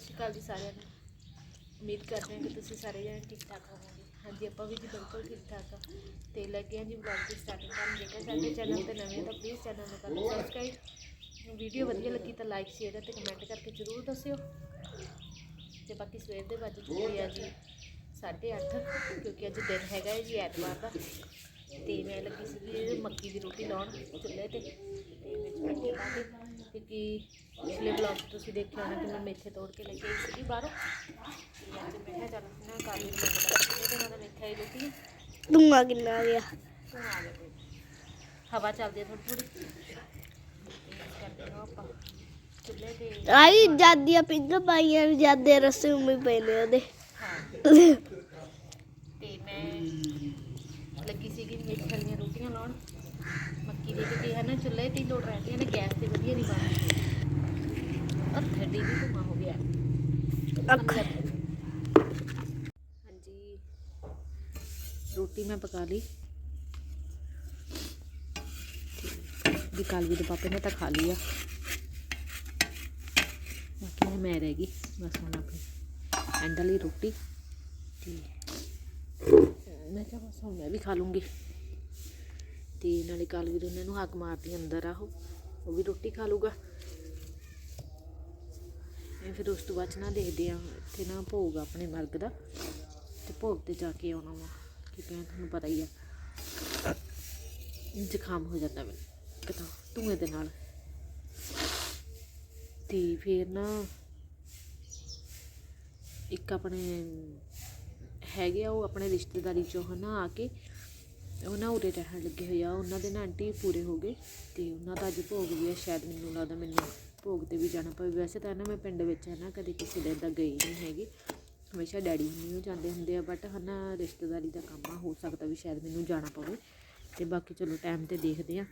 ਸਤਿ ਸ਼੍ਰੀ ਅਕਾਲ ਜੀ ਸਾਰਿਆਂ ਨੂੰ। ਉਮੀਦ ਕਰਦੇ ਹਾਂ ਕਿ ਤੁਸੀਂ ਸਾਰੇ ਜਣੇ ਠੀਕ ਠਾਕ ਹੋਵੋਗੇ। ਹਾਂਜੀ, ਆਪਾਂ ਵੀ ਜੀ ਬਿਲਕੁਲ ਠੀਕ ਠਾਕ ਆ। ਤੇ ਲੱਗੇ ਹਾਂ ਜੀ ਵਲੌਗ ਦੀ ਸਟਾਰਟਿੰਗ ਕਰਨ। ਜੇਕਰ ਸਾਡੇ ਚੈਨਲ ਤੇ ਨਵੇਂ ਤਾਂ ਪਲੀਜ਼ ਚੈਨਲ ਨੂੰ ਕਰ ਲਓ ਸਬਸਕ੍ਰਾਈਬ ਵੀਡੀਓ ਵਧੀਆ ਲੱਗੀ ਤਾਂ ਲਾਈਕ ਸ਼ੇਅਰ ਅਤੇ ਕਮੈਂਟ ਕਰਕੇ ਜ਼ਰੂਰ ਦੱਸਿਓ। ਤੇ ਬਾਕੀ ਸਵੇਰ ਦੇ ਵੱਜ ਚੁੱਕੇ ਆ ਜੀ 8:30 ਕਿਉਂਕਿ ਅੱਜ ਦਿਨ ਹੈਗਾ ਹੈ ਜੀ ਐਤਵਾਰ ਦਾ। ਤੇ ਮੈਂ ਲੱਗੀ ਸੀ ਮੱਕੀ ਦੀ ਰੋਟੀ ਲਾਉਣ ਚੁੱਲ੍ਹੇ ਤੇ। ਤੇ ਵਿੱਚ ਮੱਕੀ ਪਾ ਕੇ ਕਿਉਂਕਿ ਪਿਛਲੇ ਵਲੌਗ 'ਚ ਤੁਸੀਂ ਦੇਖਿਆ ਹੋਣਾ ਕਿ ਮੈਂ ਮੇਥੇ ਤੋੜ ਕੇ ਲੈ ਕੇ ਆਈ ਸੀਗੀ ਬਾਹਰੋਂ। ਤੇ ਅੱਜ ਮੈਂ ਕਿਹਾ ਚੱਲ ਨਾ ਕਾਲੀ ਨੂੰ ਲੱਗਦਾ ਇਹਦੇ ਨਾਲ ਤਾਂ ਮੇਥਾ ਹੀ ਰੋਟੀ ਹੈ। ਧੂੰਆਂ ਕਿੰਨਾ ਆ ਗਿਆ? ਆ ਕੋਈ। ਹਵਾ ਚੱਲਦੀ ਹੈ ਥੋੜੀ ਥੋੜੀ ਕਰਦੇ ਹਾਂ ਆਪਾਂ ਚੁੱਲ੍ਹੇ ਤੇ ਆਈ ਜਾਂਦੀਆਂ ਪਿੰਗ ਪਾਈਆਂ ਵੀ ਜਾਂਦੇ ਰਸਤੇ ਉਮੇ ਪਏ ਨੇ ਉਹਦੇ। ਹਾਂ। ਤੇ ਮੈਂ ਲੱਗੀ ਸੀਗੀ ਮੇਥੇ ਦੀਆਂ ਰੋਟੀਆਂ ਲਾਉਣ। ਮੱਕੀ ਦੀ ਕਿਤੇ ਹੈ ਨਾ ਚੁੱਲ੍ਹੇ ਤੇ ਹੀ ਲੋੜ ਰਹਿੰਦੀਆਂ ਨੇ ਗੈਸ ਤੇ ਵਧੀਆ ਨਹੀਂ ਬਣਦੀ। ਅੱਖਰ ਦੀ ਵੀ ਧੂੰਆਂ ਹੋ ਗਿਆ। ਅੱਖ। ਹਾਂਜੀ। ਰੋਟੀ ਮੈਂ ਪਕਾ ਲਈ। ਦੀ ਕਾਲਵੀ ਦੇ ਪਾਪੇ ਨੇ ਤਾਂ ਖਾ ਲਈ ਆ। ਬਾਕੀ ਹੁਣ ਮੈਂ ਰਹਿ ਗਈ। ਬਸ ਹੁਣ ਆਪਣੀ ਐਂਡ ਵਾਲੀ ਰੋਟੀ। ਤੇ ਮੈਂ ਕਿਹਾ ਬਸ ਹੁਣ ਮੈਂ ਵੀ ਖਾ ਲੂੰਗੀ। ਤੇ ਨਾਲੇ ਕਾਲਵੀ ਦੇ ਉਹਨਾਂ ਨੂੰ ਹੱਕ ਮਾਰਦੀ ਅੰਦਰ ਆਹੋ, ਉਹ ਵੀ ਰੋਟੀ ਖਾ ਲੂਗਾ। ਇਹ ਫਿਰ ਉਸ ਤੋਂ ਬਾਅਦ 'ਚ ਨਾ ਦੇਖਦੇ ਆ, ਇੱਥੇ ਨਾ ਭੋਗ ਆਪਣੇ ਮਰਗ ਦਾ, ਤੇ ਭੋਗ ਤੇ ਜਾ ਕੇ ਆਉਣਾ ਵਾ, ਕਿ ਐਂ ਤੁਹਾਨੂੰ ਪਤਾ ਹੀ ਆ। ਜ਼ੁਕਾਮ ਹੋ ਜਾਂਦਾ ਮੈਨੂੰ, ਇੱਕ ਤਾਂ ਧੂਏ ਦੇ ਨਾਲ। ਤੇ ਫਿਰ ਨਾ ਇੱਕ ਆਪਣੇ ਹੈਗੇ ਆ, ਉਹ ਆਪਣੇ ਰਿਸ਼ਤੇਦਾਰੀ ਚੋਂ ਹਨਾ ਆ ਕੇ ਉਹ ਨਾ ਉਰੇ ਰਹਿਣ ਲੱਗੇ ਹੋਏ ਆ, ਉਹਨਾਂ ਦੇ ਨਾ ਆਂਟੀ ਪੂਰੇ ਹੋ ਗਏ ਅਤੇ ਉਹਨਾਂ ਦਾ ਅੱਜ ਭੋਗ ਵੀ ਆ, ਸ਼ਾਇਦ ਮੈਨੂੰ ਲੱਗਦਾ, ਮੈਨੂੰ ਭੋਗ ਤੇ ਵੀ ਜਾਣਾ ਪਵੇ। ਵੈਸੇ ਤਾਂ ਨਾ ਮੈਂ ਪਿੰਡ ਵਿੱਚ ਹੈ ਨਾ, ਕਦੇ ਕਿਸੇ ਦੇ ਇੱਦਾਂ ਗਈ ਨਹੀਂ ਹੈਗੀ। ਹਮੇਸ਼ਾ ਡੈਡੀ ਹੁੰਨੀ ਉਹ ਜਾਂਦੇ ਹੁੰਦੇ ਆ ਬਟ ਹਨਾ ਰਿਸ਼ਤੇਦਾਰੀ ਦਾ ਕੰਮ ਆ, ਹੋ ਸਕਦਾ ਵੀ ਸ਼ਾਇਦ ਮੈਨੂੰ ਜਾਣਾ ਪਵੇ। ਤੇ ਬਾਕੀ ਚਲੋ ਟਾਈਮ ਤੇ ਦੇਖਦੇ ਆ।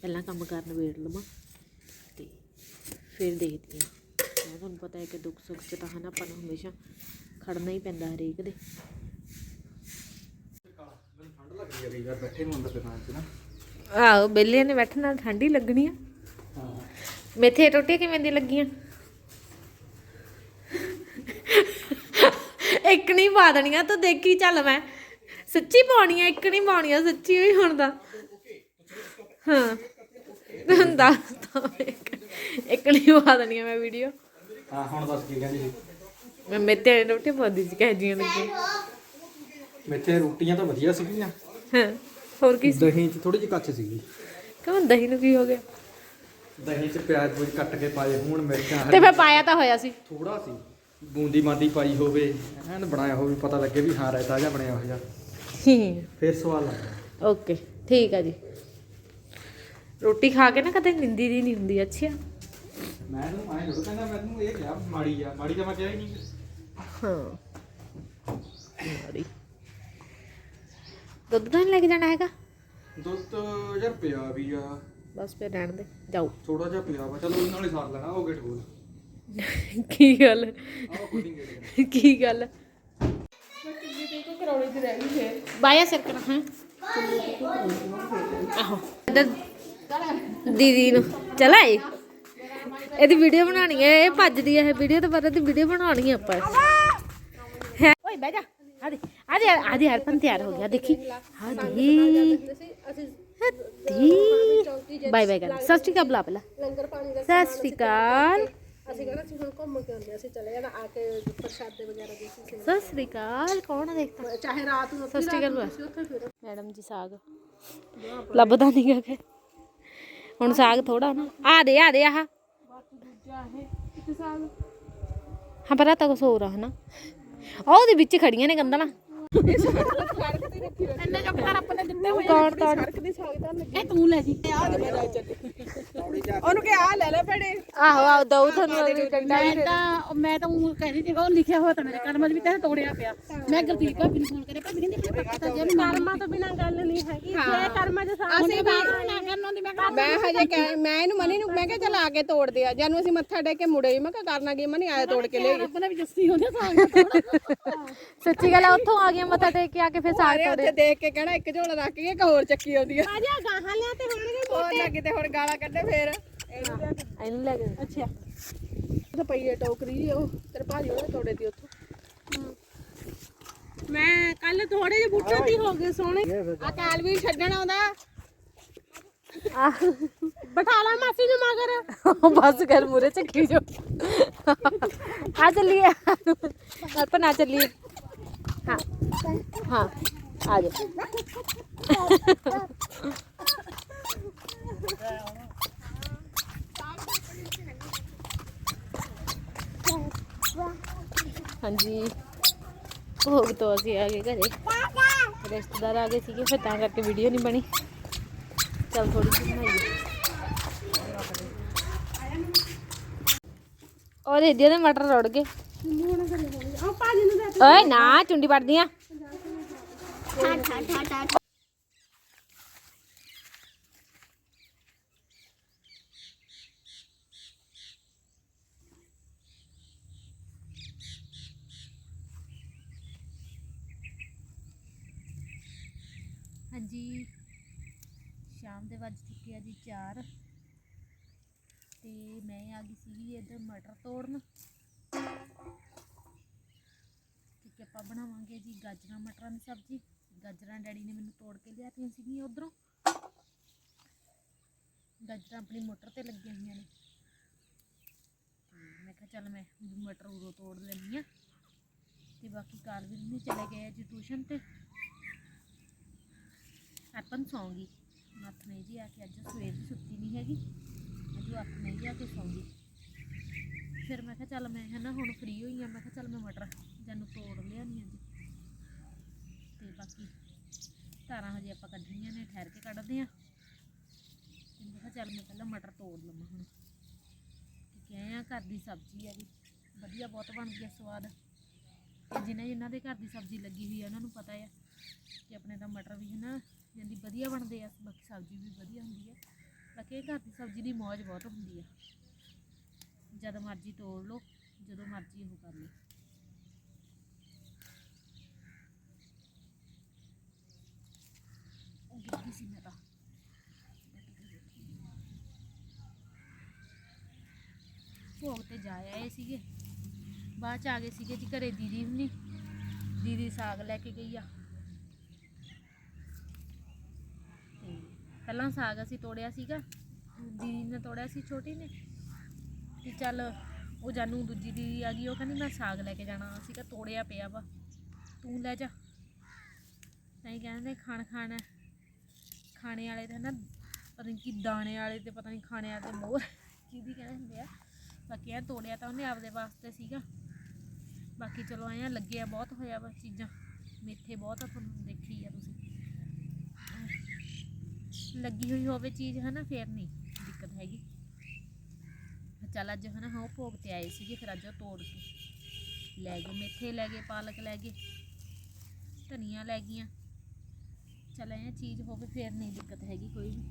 ਪਹਿਲਾਂ ਕੰਮ ਕਰਨ ਵੇੜ ਲਵਾਂ ਤੇ ਫਿਰ ਦੇਖਦੇ ਆ। ਮੈਂ ਤੁਹਾਨੂੰ ਪਤਾ ਹੈ ਕਿ ਦੁੱਖ ਸੁੱਖ 'ਚ ਤਾਂ ਹਨਾ ਆਪਾਂ ਨੂੰ ਹਮੇਸ਼ਾ ਖੜਨਾ ਹੀ ਪੈਂਦਾ ਹਰੇਕ ਦੇ। ਠੰਡ ਲੱਗਦੀ ਹੈ ਕਈ ਵਾਰ ਬੈਠੇ ਨੂੰ ਅੰਦਰ ਦੁਕਾਨ 'ਚ ਨਾ। ਆਹੋ ਬੇਲੀਆਂ ਨੇ ਬੈਠਣਾ ਠੰਡੀ ਲੱਗਣੀ ਆ। ਹਾਂ। ਮੇਥੇ ਰੋਟੀਆਂ ਕਿਵੇਂ ਦੀ ਲੱਗੀਆਂ? ਇੱਕ ਨਹੀਂ ਪਾ ਦੇਣੀਆਂ ਤੂੰ ਦੇਖੀ ਚੱਲ ਮੈਂ। ਸੱਚੀ ਪਾਉਣੀਆਂ ਇੱਕ ਨਹੀਂ ਪਾਉਣੀਆਂ ਸੱਚੀ ਹੋਈ ਹੁਣ ਦਾ ਹਾਂ। ਤਾ ਇੱਕ। ਨਹੀਂ ਪਾ ਦੇਣੀਆਂ ਮੈਂ ਵੀਡੀਓ। ਹਾਂ ਹੁਣ ਦੱਸ ਕੀ ਕਹਿੰਦੀ ਸੀ? ਮੈਂ ਮੇਥੇ ਰੋਟੀ ਪਾਉਂਦੀ ਸੀ ਕਹਿ ਜੀਆਂ ਲੱਗੀ ਮੇਥੇ ਰੋਟੀਆਂ ਤਾਂ ਵਧੀਆ ਸੀਗੀਆਂ। ਹਾਂ ਹੋਰ ਕੀ ਦਹੀਂ 'ਚ ਥੋੜੀ ਜਿਹੀ ਕੱਚ ਸੀਗੀ। ਕਹਾਂ ਦਹੀਂ ਨੂੰ ਕੀ ਹੋ ਗਿਆ? ਦਹੀਂ 'ਚ ਪਿਆਜ਼ ਪੂਜ ਕੱਟ ਕੇ ਪਾਏ ਹੋਣ ਮਿਰਚਾਂ ਤੇ ਫਿਰ ਪਾਇਆ ਤਾਂ ਹੋਇਆ ਸੀ। ਥੋੜਾ ਸੀ। ਬੂੰਦੀ ਮਾਦੀ ਪਾਈ ਹੋਵੇ ਐਨ ਬਣਾਇਆ ਹੋਵੇ ਪਤਾ ਲੱਗੇ ਵੀ ਹਾਂ ਰਾਇਤਾ ਜਿਹਾ ਬਣਿਆ ਹੋਇਆ। ਫਿਰ ਸਵਾਦ ਲੱਗਦਾ ਓਕੇ ਠੀਕ ਆ ਜੀ। ਰੋਟੀ ਖਾ ਕੇ ਨਾ ਕਦੇ ਨਿੰਦੀ ਦੀ ਨਹੀਂ ਹੁੰਦੀ ਅੱਛਾ। ਮੈਂ ਇਹਨੂੰ ਆਏ ਥੋੜਾ ਕਹਿੰਦਾ ਮੈਨੂੰ ਇਹ ਕਿਹਾ ਮਾੜੀ ਆ ਮਾੜੀ ਤਾਂ ਮੈਂ ਕਿਹਾ ਹੀ ਨਹੀਂ। ਹਾਂ। ਮਾੜੀ। ਦੁੱਧ ਤਾਂ ਨਹੀਂ ਲੈ ਕੇ ਜਾਣਾ ਹੈਗਾ? ਦੁੱਧ ਯਾਰ ਪਿਆ ਵੀ ਆ। ਬਸ ਫਿਰ ਰਹਿਣ ਦੇ ਜਾਓ। ਥੋੜਾ ਜਿਹਾ ਪਿਆ ਵਾ ਚਲੋ ਇਹਨਾਂ ਨਾਲ ਹੀ ਸਾਰ ਲੈਣਾ ਉਹ ਗੇਟ ਖੋਲ। ਕੀ ਗੱਲ? ਆਹ ਕੀ ਗੱਲ? ਬਾਇਆ ਸਿਰ ਕਰ ਹਾਂ। ਆਹੋ। ਇੱਧਰ ਦੀਦੀ ਨੂੰ ਚਲਾਈ ਇਹਦੀ ਵੀਡੀਓ ਬਣਾਉਣੀ ਹੈ ਇਹ ਭੱਜਦੀ ਹੈ ਇਹ ਵੀਡੀਓ ਤੋਂ ਬਾਅਦ ਇਹਦੀ ਵੀਡੀਓ ਬਣਾਉਣੀ ਹੈ ਆਪਾਂ। ਹੈ। ਓਏ ਬਹਿ ਜਾ। ਆਦੇ ਆਦੇ ਆਦੇ ਹਰਪਨ ਤਿਆਰ ਹੋ ਗਿਆ ਦੇਖੀ ਆਦੀ ਆਦੀ ਬਾਏ ਬਾਏ ਕਰ ਸਤਿ ਸ਼੍ਰੀ ਅਕਾਲ ਬੁਲਾ ਪਹਿਲਾਂ ਲੰਗਰ ਪਾਣੀ ਦਾ ਸਤਿ ਸ਼੍ਰੀ ਅਕਾਲ ਅਸੀਂ ਕਹਿੰਦਾ ਸੀ ਹੁਣ ਘੁੰਮ ਕੇ ਆਉਂਦੇ ਅਸੀਂ ਚਲੇ ਜਾਣਾ ਆ ਕੇ ਪ੍ਰਸ਼ਾਦੇ ਵਗੈਰਾ ਦੇ ਸੀ ਸਤਿ ਸ਼੍ਰੀ ਅਕਾਲ ਕੌਣ ਹੈ ਦੇਖਤਾ ਚਾਹੇ ਰਾਤ ਨੂੰ ਸਤਿ ਸ਼੍ਰੀ ਅਕਾਲ ਅਸੀਂ ਉੱਥੇ ਫਿਰ ਮੈਡਮ ਜੀ ਸਾਗ ਲੱਭਦਾ ਨਹੀਂ ਗਾ ਹੁਣ ਸਾਗ ਥੋੜਾ ਨਾ ਆ ਦੇ ਆ ਦੇ ਆਹ ਹਾਂ ਪਰ ਆ ਤਾਂ ਕੁਛ ਹੋਰ ਆ ਹਨਾ ਆਹ ਉਹਦੇ ਵਿੱਚ ਖੜੀਆਂ ਨੇ ਗੰਦਲਾਂ ਇੰਨੇ ਚੁੱਕਦਾਰ ਆਪਣੇ ਦਿੱਤੇ ਹੋਏ ਕੌਣ ਕੌਣ ਦੀ ਤਾਂ ਇਹ ਤੂੰ ਲੈ ਜੀ। ਉਹਨੂੰ ਕਿ ਆ ਲੈ ਲੈ ਭੈਣੇ। ਆਹੋ ਆਹੋ ਦਊ ਤੁਹਾਨੂੰ ਡੰਡਾ ਵੀ ਦੇ ਤਾਂ ਮੈਂ ਤਾਂ ਉਹ ਕਹਿੰਦੀ ਸੀ ਉਹ ਲਿਖਿਆ ਹੋਇਆ ਤਾਂ ਮੇਰੇ ਕਰਮਾਂ 'ਚ ਵੀ ਤਾਂ ਤੋੜਿਆ ਪਿਆ। ਮੈਂ ਗੁਰਦੀਪ ਭਾਬੀ ਨੂੰ ਫੋਨ ਕਰਿਆ ਭਾਬੀ ਕਹਿੰਦੀ ਆਪਣੇ ਪੱਕਾ ਤਾਂ ਜੇ ਕਰਮਾਂ ਤੋਂ ਬਿਨਾਂ ਗੱਲ ਨਹੀਂ ਹੈਗੀ। ਜੇ ਕਰਮਾਂ 'ਚ ਸਾਥ ਅਸੀਂ ਬਾਹਰ ਨਾ ਕਰਨ ਹੁੰਦੀ ਮੈਂ ਮੈਂ ਹਜੇ ਕਹਿ ਮੈਂ ਇਹਨੂੰ ਮਨੀ ਨੂੰ ਮੈਂ ਕਿਹਾ ਚੱਲ ਆ ਕੇ ਤੋੜਦੇ ਆ ਜਾਨੂੰ ਅਸੀਂ ਮੱਥਾ ਟੇਕ ਕੇ ਮੁੜੇ ਮੈਂ ਕਿਹਾ ਕਰਨਾ ਕੀ ਮਨੀ? ਆਇਆ ਤੋੜ ਕੇ ਲੈ ਰੱਬ ਨੇ ਵੀ ਜੱਸੀ ਹੁੰਦੇ ਸਾਗ ਥੋੜਾ ਸੱਚੀ ਗੱਲ ਆ ਉੱਥੋਂ ਆ ਗਿਆ ਮੱਥਾ ਟੇਕ ਕੇ ਆ ਕੇ ਫਿਰ ਸਾਗ ਸਾਰੇ ਉੱਥੇ ਦੇਖ ਕੇ ਕਹਿਣਾ ਇੱਕ ਝੋਲਾ ਰੱਖ ਕੇ ਇੱਕ ਹੋਰ ਚੱਕੀ ਆਉਂਦੀ ਆ। ਆ ਜਾ ਗਾਹਾਂ ਲਿਆ ਤੇ ਹੋਣਗੇ ਹੋਰ ਨਾ ਕਿਤੇ ਹੁਣ ਗਾਲਾਂ ਕੱਢੇ ਫੇਰ। ਇਹਨੂੰ ਲੈ ਕੇ ਅੱਛਾ। ਤਾਂ ਪਈ ਹੈ ਟੋਕਰੀ ਉਹ। ਤੇਰੇ ਭਾਜੀ ਉਹਨੇ ਤੋੜੇ ਦੀ ਉੱਥੋਂ। ਮੈਂ ਕੱਲ ਥੋੜੇ ਜਿਹੇ ਬੂਟੇ ਦੀ ਹੋ ਗਏ ਸੋਹਣੇ। ਆ ਕਾਲ ਵੀ ਛੱਡਣ ਆਉਂਦਾ। ਬਿਠਾ ਲਾ ਮਾਸੀ ਨੂੰ ਮਗਰ। ਬਸ ਕਰ ਮੂਰੇ ਚੱਕੀ ਜੋ। ਆ ਚੱਲੀਏ। ਅਰਪਨ ਆ ਚੱਲੀਏ। ਹਾਂ। ਹਾਂ। ਆ ਜਾ। ਹਾਂਜੀ। ਭੋਗ ਤੋਂ ਅਸੀਂ ਆ ਗਏ ਘਰੇ। ਰਿਸ਼ਤੇਦਾਰ ਆ ਗਏ ਸੀਗੇ, ਫਿਰ ਤਾਂ ਕਰਕੇ ਵੀਡੀਓ ਨਹੀਂ ਬਣੀ। ਚਲ ਥੋੜੀ ਜਿਹੀ ਬਣਾਈਏ। ਉਹ ਦੇ ਦੇ ਮਟਰ ਰੁੜ ਗਏ ਓਏ ਨਾ, ਚੁੰਡੀ ਪੜਦੀਆਂ ਜੀ ਸ਼ਾਮ ਦੇ ਵੱਜ ਚੁੱਕੇ ਆ ਜੀ 4 ਤੇ ਮੈਂ ਆ ਗਈ ਸੀਗੀ ਇੱਧਰ ਮਟਰ ਤੋੜਨ। ਕਿਉਂਕਿ ਆਪਾਂ ਬਣਾਵਾਂਗੇ ਜੀ ਗਾਜਰਾਂ, ਮਟਰਾਂ ਦੀ ਸਬਜ਼ੀ। ਗਾਜਰਾਂ ਡੈਡੀ ਨੇ ਮੈਨੂੰ ਤੋੜ ਕੇ ਲਿਆਤੀਆਂ ਸੀਗੀਆਂ ਉਧਰੋਂ। ਗਾਜਰਾਂ ਆਪਣੀ ਮੋਟਰ ਤੇ ਲੱਗੀਆਂ ਹੋਈਆਂ ਨੇ। ਮੈਂ ਕਿਹਾ ਚੱਲ ਮੈਂ ਮਟਰ ਉਦੋਂ ਤੋੜ ਲੈਂਦੀ ਆ ਤੇ ਬਾਕੀ ਕਾਲਵੀਰ ਵੀ ਚਲੇ ਗਏ ਜੀ ਟਿਊਸ਼ਨ ਤੇ। ਅਰਪਨ ਸੌਂਗੀ। ਨੱਥ ਨਹੀਂ ਜੀ ਆ ਕੇ ਅੱਜ ਸਵੇਰ ਦੀ ਸੁੱਤੀ ਨਹੀਂ ਹੈਗੀ। ਅੱਜ ਉਹ ਅੱਖ ਨਹੀਂ ਜੀ ਆ ਕੇ ਸੌਂਗੀ। ਫਿਰ ਮੈਂ ਕਿਹਾ ਚੱਲ ਮੈਂ ਹੈ ਨਾ ਹੁਣ ਫ੍ਰੀ ਹੋਈ ਆ, ਮੈਂ ਕਿਹਾ ਚੱਲ ਮੈਂ ਮਟਰ ਜਾਨੂੰ ਤੋੜ ਲਿਆਉਣੀ ਆ ਜੀ। ਤੇ ਬਾਕੀ ਧਾਰਾਂ ਹਜੇ ਆਪਾਂ ਕੱਢਣੀਆਂ ਨੇ, ਠਹਿਰ ਕੇ ਕੱਢਦੇ ਆ ਤੇ ਮੈਂ ਕਿਹਾ ਚੱਲ ਮੈਂ ਪਹਿਲਾਂ ਮਟਰ ਤੋੜ ਲਵਾਂ ਹੁਣ। ਕਿ ਆ ਘਰ ਦੀ ਸਬਜ਼ੀ ਆ ਜੀ। ਵਧੀਆ ਬਹੁਤ ਬਣਦੀ ਆ ਸਵਾਦ। ਤੇ ਜਿਨ੍ਹਾਂ ਜਿਨ੍ਹਾਂ ਦੇ ਘਰ ਦੀ ਸਬਜ਼ੀ ਲੱਗੀ ਹੋਈ ਆ, ਉਹਨਾਂ ਨੂੰ ਪਤਾ ਆ ਕਿ ਆਪਣੇ ਤਾਂ ਮਟਰ ਵੀ ਹੈ ਨਾ ਜਾਂਦੀ ਵਧੀਆ ਬਣਦੇ ਆ, ਬਾਕੀ ਸਬਜ਼ੀ ਵੀ ਵਧੀਆ ਹੁੰਦੀ ਹੈ ਬਾਕੀ ਇਹ ਘਰ ਦੀ ਸਬਜ਼ੀ ਦੀ ਮੌਜ ਬਹੁਤ ਹੁੰਦੀ ਆ। ਜਦ ਮਰਜ਼ੀ ਤੋੜ ਲਓ, ਜਦੋਂ ਮਰਜ਼ੀ ਉਹ ਕਰ ਲਓ। ਉਹ ਗਿੱਗੀ ਸੀ ਮੈਂ ਭੋਗ ਤੇ ਜਾ ਆਏ ਸੀਗੇ। ਬਾਅਦ ਚ ਆ ਗਏ ਸੀਗੇ ਜੀ ਘਰੇ ਦੀਦੀ ਹੁਣੀ। ਦੀਦੀ ਸਾਗ ਲੈ ਕੇ ਗਈ ਆ। ਪਹਿਲਾਂ ਸਾਗ ਅਸੀਂ ਤੋੜਿਆ ਸੀਗਾ, ਦੀਦੀ ਨੇ ਤੋੜਿਆ ਸੀ, ਛੋਟੀ ਨੇ। ਤੇ ਚੱਲ ਉਹ ਜਾਨੂ ਦੂਜੀ ਦੀਦੀ ਆ ਗਈ, ਉਹ ਕਹਿੰਦੀ ਮੈਂ ਸਾਗ ਲੈ ਕੇ ਜਾਣਾ ਸੀਗਾ, ਤੋੜਿਆ ਪਿਆ ਵਾ। ਤੂੰ ਲੈ ਜਾ। ਨਹੀਂ ਕਹਿੰਦੇ ਖਾਣ ਖਾਣਾ ਖਾਣੇ ਵਾਲੇ ਤੇ ਨਾ, ਪਤਾ ਨਹੀਂ ਕੀ ਦਾਣੇ ਵਾਲੇ ਤੇ ਪਤਾ ਨਹੀਂ ਖਾਣੇ ਵਾਲੇ ਤੇ ਮੋਰ, ਕਿਹਦੀ ਕਹਿੰਦੇ ਹੁੰਦੇ ਆ। ਬਾਕੀ ਇਹ ਤੋੜਿਆ ਤਾਂ ਉਹਨੇ ਆਪਦੇ ਵਾਸਤੇ ਸੀਗਾ। ਬਾਕੀ ਚਲੋ ਆਇਆ ਲੱਗਿਆ ਬਹੁਤ ਹੋਇਆ ਵਾ ਚੀਜ਼ਾਂ। ਮੇਥੇ ਬਹੁਤ ਤੁਹਾਨੂੰ ਦੇਖੀ ਆ ਤੁਸੀਂ। ਲੱਗੀ ਹੋਈ ਹੋਵੇ ਚੀਜ਼ ਹੈ ਨਾ ਫੇਰ ਨਹੀਂ ਦਿੱਕਤ ਹੈਗੀ। ਚੱਲ ਅੱਜ ਹੈ ਨਾ ਹਾਂ, ਉਹ ਭੋਗ ਤੇ ਆਏ ਸੀਗੇ, ਫਿਰ ਅੱਜ ਉਹ ਤੋੜ ਕੇ ਲੈ ਗਏ, ਮੇਥੇ ਲੈ ਗਏ, ਪਾਲਕ ਲੈ ਗਏ, ਧਨੀਆ ਲੈ ਗਈਆਂ। ਚੱਲ ਇਹ ਚੀਜ਼ ਹੋਵੇ, ਫੇਰ ਨਹੀਂ ਦਿੱਕਤ ਹੈਗੀ ਕੋਈ ਵੀ।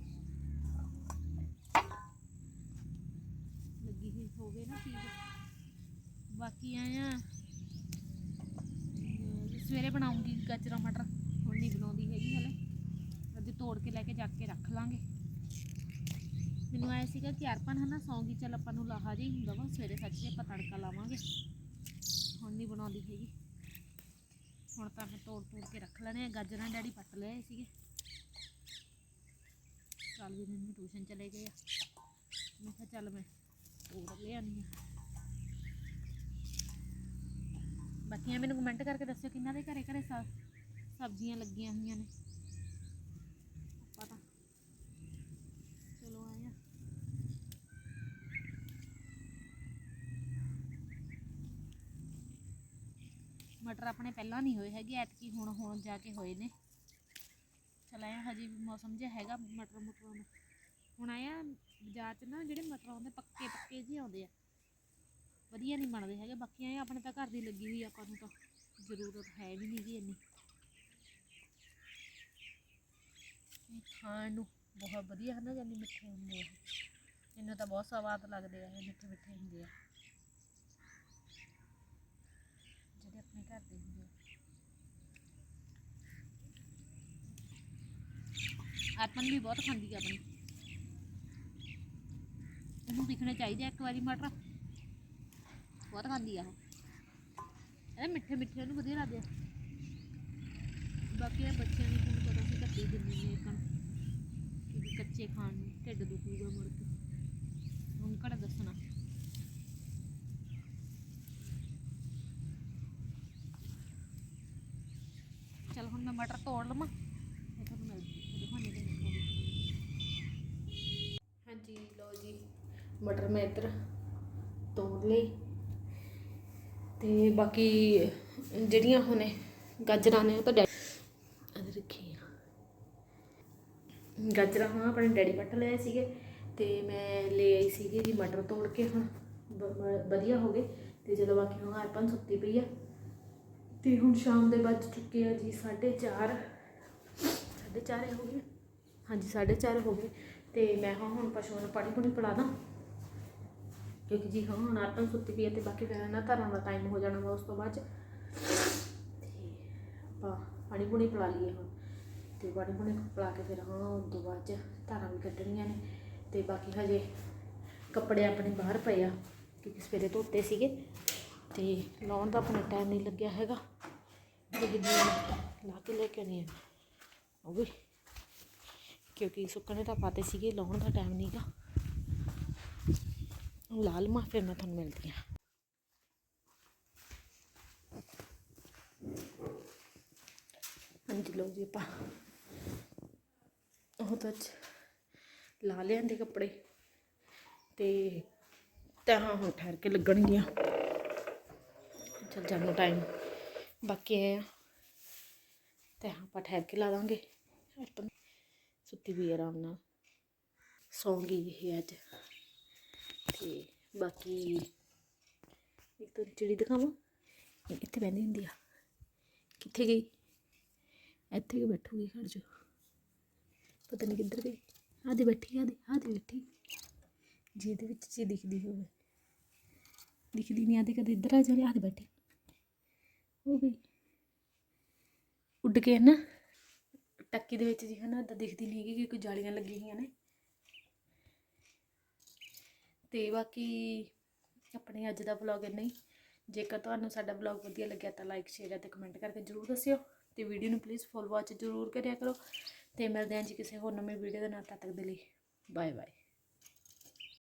ਲੱਗੀ ਹੋਈ ਹੋਵੇ ਨਾ ਚੀਜ਼। ਬਾਕੀ ਆਇਆ ਸਵੇਰੇ ਬਣਾਉਂਗੀ ਗਾਜਰਾਂ ਮਟਰ, ਹੁਣ ਨਹੀਂ ਬਣਾਉਂਦੀ ਹੈਗੀ ਹਲੇ। ਅੱਜ ਤੋੜ ਕੇ ਲੈ ਕੇ ਜਾ ਕੇ ਰੱਖ ਲਾਂਗੇ। ਮੈਨੂੰ ਆਇਆ ਸੀਗਾ ਕਿ ਅਰਪਨ ਹਨਾ ਸੌਂਗੀ, ਚੱਲ ਆਪਾਂ ਨੂੰ ਲਾਹਾ ਜਿਹਾ ਹੀ ਹੁੰਦਾ ਵਾ, ਸਵੇਰੇ ਸੱਜੇ ਆਪਾਂ ਤੜਕਾ ਲਾਵਾਂਗੇ। ਹੁਣ ਨਹੀਂ ਬਣਾਉਂਦੀ ਹੈਗੀ। ਹੁਣ ਤਾਂ ਫਿਰ ਤੋੜ ਤੋੜ ਕੇ ਰੱਖ ਲੈਣੇ ਆ, ਗਾਜਰਾਂ ਡੈਡੀ ਪੱਟ ਲਏ ਸੀਗੇ। ਕੱਲ ਵੀ ਮੈਨੂੰ ਟਿਊਸ਼ਨ ਚਲੇ ਗਏ ਆ। ਮੈਂ ਕਿਹਾ ਚੱਲ ਮੈਂ ਤੋੜ ਲਿਆਨੀ ਆ। ਬਾਕੀਆਂ ਮੈਨੂੰ ਕਮੈਂਟ ਕਰਕੇ ਦੱਸਿਓ ਕਿੰਨਾ ਦੇ ਘਰੇ ਘਰੇ ਸਬਜ਼ੀਆਂ ਲੱਗੀਆਂ ਹੋਈਆਂ ਨੇ ਪਤਾ ਚਲੋ ਆਇਆ ਮਟਰ ਆਪਣੇ ਪਹਿਲਾਂ ਨਹੀਂ ਹੋਏ ਹੈਗੇ ਐਤਕੀ ਹੁਣ ਹੁਣ ਜਾ ਕੇ ਹੋਏ ਨੇ। ਚਲ ਆਇਆ ਹਜੇ ਵੀ ਮੌਸਮ ਜਿਹਾ ਹੈਗਾ ਮਟਰ ਮਟਰਾਂ ਦਾ। ਹੁਣ ਆਇਆ ਬਾਜ਼ਾਰ 'ਚ ਨਾ ਜਿਹੜੇ ਮਟਰ ਆਉਂਦੇ ਪੱਕੇ ਪੱਕੇ ਜਿਹੇ ਆਉਂਦੇ ਆ। ਵਧੀਆ ਨਹੀਂ ਬਣਦੇ ਹੈਗੇ ਬਾਕੀ ਆਏ ਆਪਣੇ ਤਾਂ ਘਰ ਦੀ ਲੱਗੀ ਹੋਈ ਆ, ਆਪਾਂ ਨੂੰ ਤਾਂ ਜ਼ਰੂਰਤ ਹੈ ਵੀ ਨਹੀਂ ਜੀ ਇੰਨੀ। ਖਾਣ ਨੂੰ ਬਹੁਤ ਵਧੀਆ ਹਨ ਜਾਂਦੀ ਮਿੱਠੇ ਹੁੰਦੇ ਆ। ਇਹਨੂੰ ਤਾਂ ਬਹੁਤ ਸਵਾਦ ਲੱਗਦੇ ਆ ਇਹ ਮਿੱਠੇ ਮਿੱਠੇ ਹੁੰਦੇ ਆ ਜਿਹੜੇ ਆਪਣੇ ਘਰ ਦੇ ਹੁੰਦੇ ਆ। ਆਤਮਨ ਵੀ ਬਹੁਤ ਖਾਂਦੀ ਆ ਆਪਣੀ। ਇਹਨੂੰ ਦਿਖਣੇ ਚਾਹੀਦੇ ਆ ਇੱਕ ਵਾਰੀ ਮਟਰ। ਬਹੁਤ ਖਾਂਦੀ ਆ ਉਹ। ਇਹ ਮਿੱਠੇ ਮਿੱਠੇ ਉਹਨੂੰ ਵਧੀਆ ਲੱਗਦੇ ਆ। ਬਾਕੀ ਇਹ ਬੱਚਿਆਂ ਨੂੰ ਤੁਹਾਨੂੰ ਪਤਾ ਸੀ ਕੱਟੀ ਦਿੰਦੇ ਨੇ ਤਾਂ ਕਿਉਂਕਿ ਕੱਚੇ ਖਾਣ ਨੂੰ ਢਿੱਡ ਦੁਖੂਗਾ ਮੁੜ ਕੇ। ਹੁਣ ਕਿਹੜਾ ਦੱਸਣਾ। ਚਲ ਹੁਣ ਮੈਂ ਮਟਰ ਤੋੜ ਲਵਾਂ। ਇਹ ਤੁਹਾਨੂੰ ਮਿਲਦੀ ਦਿਖਾਉਣੀ ਤੇ ਹਾਂਜੀ, ਲਓ ਜੀ, ਮਟਰ ਮੈਂ ਇੱਧਰ ਤੋੜ ਲਈ ਤੇ ਬਾਕੀ ਜਿਹੜੀਆਂ ਹੁਣੇ ਗਾਜਰਾਂ ਨੇ, ਉਹ ਤਾਂ ਡੈ ਰੱਖੀਆਂ ਗਾਜਰਾਂ ਹਾਂ ਆਪਣੇ ਡੈਡੀ ਪੱਟ ਲਏ ਸੀਗੇ, ਤੇ ਮੈਂ ਲੈ ਆਈ ਸੀਗੀ ਜੀ ਮਟਰ ਤੋੜ ਕੇ ਹੁਣ। ਵਧੀਆ ਹੋ ਗਏ। ਤੇ ਜਦੋਂ ਬਾਕੀ ਹੁਣ ਅਰਪਨ ਸੁੱਤੀ ਪਈ ਆ। ਤੇ ਹੁਣ ਸ਼ਾਮ ਦੇ ਵੱਜ ਚੁੱਕੇ ਆ ਜੀ 4:30 4:30 ਹੋ ਗਏ। ਹਾਂਜੀ 4:30 ਹੋ ਗਏ। ਤੇ ਮੈਂ ਹਾਂ ਹੁਣ ਪਸ਼ੂਆਂ ਨੂੰ ਪਾਣੀ ਪੂਣੀ ਪਿਲਾ ਦਾਂ। ਕਿਉਂਕਿ ਜੀ ਹਾਂ, ਹੁਣ ਅਰਪਨ ਸੁੱਤੀ ਪਈ ਹੈ ਤੇ ਬਾਕੀ ਫਿਰ ਨਾ ਧਰਾਂ ਦਾ ਟਾਈਮ ਹੋ ਜਾਣਾ ਵਾ ਉਸ ਤੋਂ ਬਾਅਦ 'ਚ। ਤੇ ਆਪਾਂ ਪਾਣੀ ਪੂਣੀ ਪਿਲਾ ਲਈਏ ਹੁਣ। ਤੇ ਪਾਣੀ ਪੂਣੀ ਪਿਲਾ ਕੇ ਫਿਰ ਹਾਂ, ਉਸ ਤੋਂ ਬਾਅਦ 'ਚ ਧਾਰਾਂ ਵੀ ਕੱਢਣੀਆਂ ਨੇ। ਤੇ ਬਾਕੀ ਹਜੇ ਕੱਪੜੇ ਆਪਣੇ ਬਾਹਰ ਪਏ ਆ, ਕਿਉਂਕਿ ਸਵੇਰੇ ਧੋਤੇ ਸੀਗੇ। ਤੇ ਲਾਉਣ ਦਾ ਆਪਣਾ ਟਾਈਮ ਨਹੀਂ ਲੱਗਿਆ ਹੈਗਾ। ਲਾ ਕੇ ਲੈ ਕੇ ਆਉਣੀ ਆ। ਉਹ ਵੀ, ਕਿਉਂਕਿ ਸੁੱਕਣੇ ਤਾਂ ਪਾਤੇ ਸੀਗੇ, ਲਾਉਣ ਦਾ ਟਾਈਮ ਨਹੀਂਗਾ ਲਾਲ ਮਾ ਫਿਰ ਮੈਂ ਤੁਹਾਨੂੰ ਮਿਲਦੀ ਹਾਂ ਹਾਂਜੀ, ਲਓ ਜੀ ਆਪਾਂ ਉਹ ਤਾਂ ਅੱਜ ਲਾ ਲਿਆਂਦੇ ਕੱਪੜੇ। ਤੇ ਤਾਂ ਹੁਣ ਠਹਿਰ ਕੇ ਲੱਗਣਗੀਆਂ। ਚੱਲ ਜਾਣ ਟਾਈਮ ਬਾਕੀ ਹੈ ਤੇ ਆਪਾਂ ਠਹਿਰ ਕੇ ਲਾ ਦਾਂਗੇ। ਅਰਪਣ ਸੁੱਤੀ ਵੀ ਆਰਾਮ ਨਾਲ। ਸੌਂ ਗਈ ਇਹ ਅੱਜ। ਤੇ ਬਾਕੀ ਇੱਕ ਤਾਂ ਚਿੜੀ ਦਿਖਾਵਾਂ। ਇੱਥੇ ਬੈਠੀ ਹੁੰਦੀ ਆ। ਕਿੱਥੇ ਗਈ? ਇੱਥੇ ਕਿ ਬੈਠੂਗੀ ਖੜ ਜੋ ਪਤਾ ਨਹੀਂ ਕਿੱਧਰ ਗਈ। ਆਦੀ ਬੈਠੀ ਆਦੀ ਆਦੀ ਬੈਠੀ। ਜਿਹਦੇ ਵਿੱਚ ਚੀ ਦਿਖਦੀ ਹੋਵੇ। ਦਿਖਦੀ ਨਹੀਂ ਆਦੀ ਕਦੇ ਇੱਧਰ ਆ ਜਾਂਦੀ ਆਦੀ ਬੈਠੀ। ਹੋ ਗਈ ਉੱਡ ਕੇ ਨਾ ਟੱਕੀ ਦੇ ਵਿੱਚ ਜੀ ਹਨਾ ਤਾਂ ਦਿਖਦੀ ਨਹੀਂ ਹੈਗੀ ਕਿਉਂਕਿ ਜਾਲੀਆਂ ਲੱਗੀਆਂ ਹੋਈਆਂ ਨੇ। ਤੇ ਬਾਕੀ ਆਪਣੇ ਅੱਜ ਦਾ ਵਲੌਗ ਇੰਨਾ ਹੀ। ਜੇਕਰ ਤੁਹਾਨੂੰ ਸਾਡਾ ਵਲੌਗ ਵਧੀਆ ਲੱਗਿਆ ਤਾਂ ਲਾਈਕ ਸ਼ੇਅਰ ਅਤੇ ਕਮੈਂਟ ਕਰਕੇ ਜਰੂਰ ਦੱਸਿਓ। ਤੇ ਵੀਡੀਓ ਨੂੰ ਪਲੀਜ਼ ਫੋਲੋ ਵਾਚ ਜਰੂਰ ਕਰਿਆ ਕਰੋ। ਤੇ ਮਿਲਦੇ ਹਾਂ ਜੀ ਕਿਸੇ ਹੋਰ ਨਵੀਂ ਵੀਡੀਓ ਦੇ ਨਾਲ ਤਦ ਤੱਕ ਦੇ ਲਈ ਬਾਏ ਬਾਏ